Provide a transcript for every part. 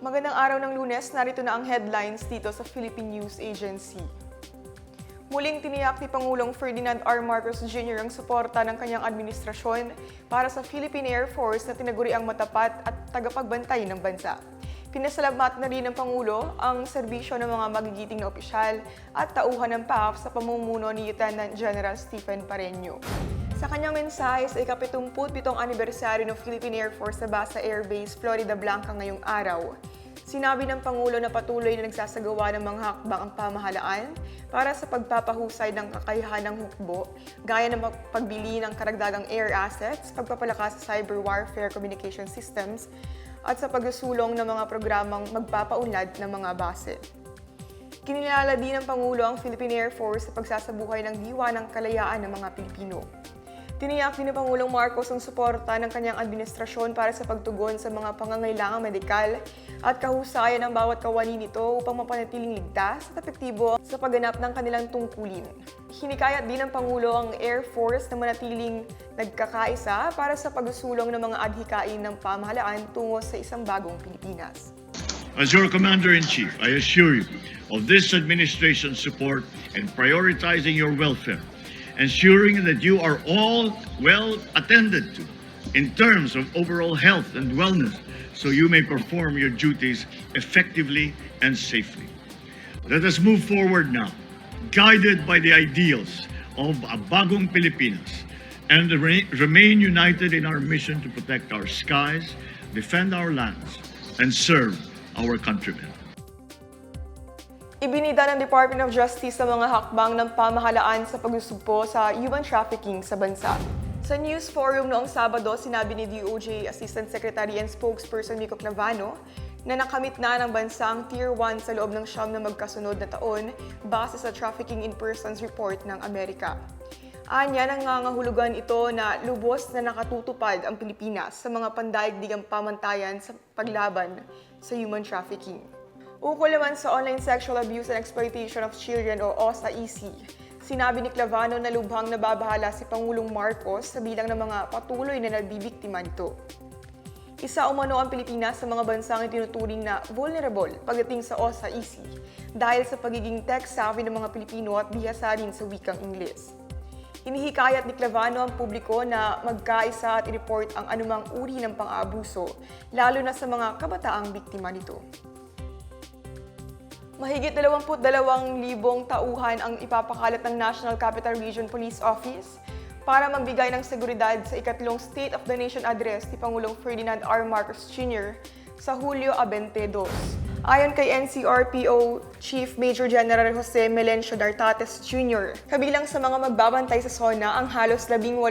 Magandang araw ng lunes, narito na ang headlines dito sa Philippine News Agency. Muling tiniyak ni Pangulong Ferdinand R. Marcos Jr. ang suporta ng kanyang administrasyon para sa Philippine Air Force na tinaguri ang matapat at tagapagbantay ng bansa. Pinasalamat na rin ng Pangulo ang serbisyo ng mga magigiting na opisyal at tauhan ng PAF sa pamumuno ni Lieutenant General Stephen Pareño. Sa kanyang mensahe sa ika-77 anibersaryo ng Philippine Air Force sa Basa Air Base, Florida Blanca ngayong araw, sinabi ng Pangulo na patuloy na nagsasagawa ng mga hakbang ang pamahalaan para sa pagpapahusay ng kakayahan ng hukbo, gaya ng pagbili ng karagdagang air assets, pagpapalakas sa cyber warfare communication systems, at sa pagsusulong ng mga programang magpapaunlad ng mga base. Kinilala din ng Pangulo ang Philippine Air Force sa pagsasabuhay ng diwa ng kalayaan ng mga Pilipino. Tiniyak din ni Pangulong Marcos ang suporta ng kanyang administrasyon para sa pagtugon sa mga pangangailangang medikal at kahusayan ng bawat kawani nito upang mapanatiling ligtas at epektibo sa pagganap ng kanilang tungkulin. Hinikayat din ng Pangulo ang Air Force na manatiling nagkakaisa para sa pagsulong ng mga adhikain ng pamahalaan tungo sa isang bagong Pilipinas. As your Commander-in-Chief, I assure you of this administration's support in prioritizing your welfare, ensuring that you are all well attended to in terms of overall health and wellness so you may perform your duties effectively and safely. Let us move forward now, guided by the ideals of a bagong Pilipinas, and re- remain united in our mission to protect our skies, defend our lands, and serve our countrymen. Ibinida ng Department of Justice sa mga hakbang ng pamahalaan sa pagsusugpo sa human trafficking sa bansa. Sa news forum noong Sabado, sinabi ni DOJ Assistant Secretary and Spokesperson Miko Clavano na nakamit na ng bansa ang Tier 1 sa loob ng siyam na magkasunod na taon base sa Trafficking in Persons Report ng Amerika. Anya, nangangahulugan ito na lubos na nakatutupad ang Pilipinas sa mga pandaigdigang pamantayan sa paglaban sa human trafficking. Ukol naman sa Online Sexual Abuse and Exploitation of Children o OSA-EC, sinabi ni Clavano na lubhang nababahala si Pangulong Marcos sa bilang ng mga patuloy na nabibiktima nito. Isa umano ang Pilipinas sa mga bansang itinuturing na vulnerable pagdating sa OSA-EC dahil sa pagiging tech-savvy ng mga Pilipino at bihasa rin sa wikang Ingles. Hinihikayat ni Clavano ang publiko na magkaisa at i-report ang anumang uri ng pang-aabuso, lalo na sa mga kabataang biktima nito. Mahigit 22,000 tauhan ang ipapakalat ng National Capital Region Police Office para magbigay ng seguridad sa ikatlong State of the Nation Address ni Pangulong Ferdinand R. Marcos Jr. sa Hulyo 22. Ayon kay NCRPO Chief Major General Jose Melencio Dartates Jr., kabilang sa mga magbabantay sa SONA ang halos 18,000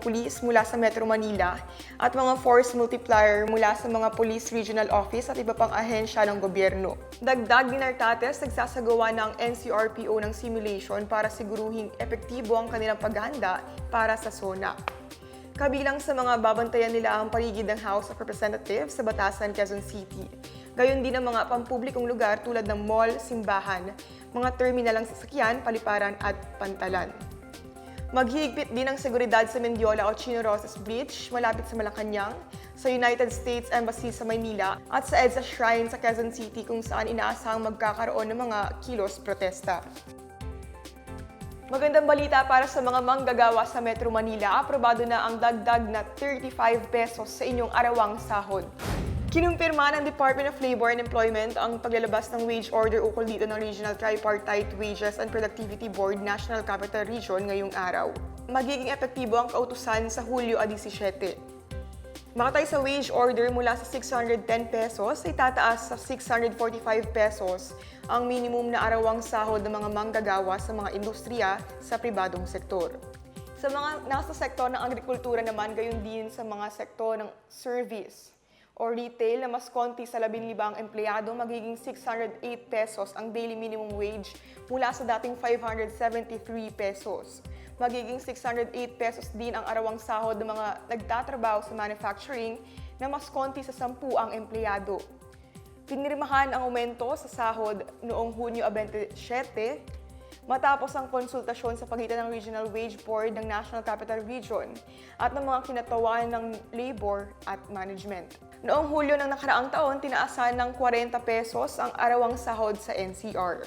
pulis mula sa Metro Manila at mga force multiplier mula sa mga Police Regional Office at iba pang ahensya ng gobyerno. Dagdag ni Nartates, nagsasagawa ng NCRPO ng simulation para siguruhing epektibo ang kanilang paghahanda para sa SONA. Kabilang sa mga babantayan nila ang paligid ng House of Representatives sa Batasan, Quezon City. Gayon din ang mga pampublikong lugar tulad ng mall, simbahan, mga terminalang sasakyan, paliparan at pantalan. Maghihigpit din ang seguridad sa Mendiola o Chino Rosas Beach malapit sa Malacanang, sa United States Embassy sa Maynila at sa EDSA Shrine sa Quezon City kung saan inaasahang magkakaroon ng mga kilos protesta. Magandang balita para sa mga manggagawa sa Metro Manila, aprobado na ang dagdag na 35 pesos sa inyong arawang sahod. Kinumpirma ng Department of Labor and Employment ang paglalabas ng wage order ukol dito ng Regional Tripartite Wages and Productivity Board National Capital Region ngayong araw. Magiging epektibo ang kautusan sa Hulyo 17. Makatay sa wage order mula sa 610 pesos ay tataas sa 645 pesos ang minimum na arawang sahod ng mga manggagawa sa mga industriya sa pribadong sektor. Sa mga nasa sektor ng agrikultura naman, gayon din sa mga sektor ng service o retail na mas konti sa 15 empleyado, magiging 608 pesos ang daily minimum wage mula sa dating 573 pesos magiging 608 pesos din ang arawang sahod ng mga nagtatrabaho sa manufacturing na mas konti sa 10 ang empleyado. Pinirmahan ang aumento sa sahod noong Hunyo 27 matapos ang konsultasyon sa pagitan ng Regional Wage Board ng National Capital Region at ng mga kinatawan ng labor at management. Noong Hulyo ng nakaraang taon, tinaasan ng 40 pesos ang arawang sahod sa NCR.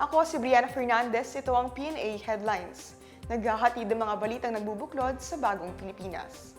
Ako si Brianna Fernandez, ito ang PNA Headlines. Naghahatid ng mga balitang nagbubuklod sa bagong Pilipinas.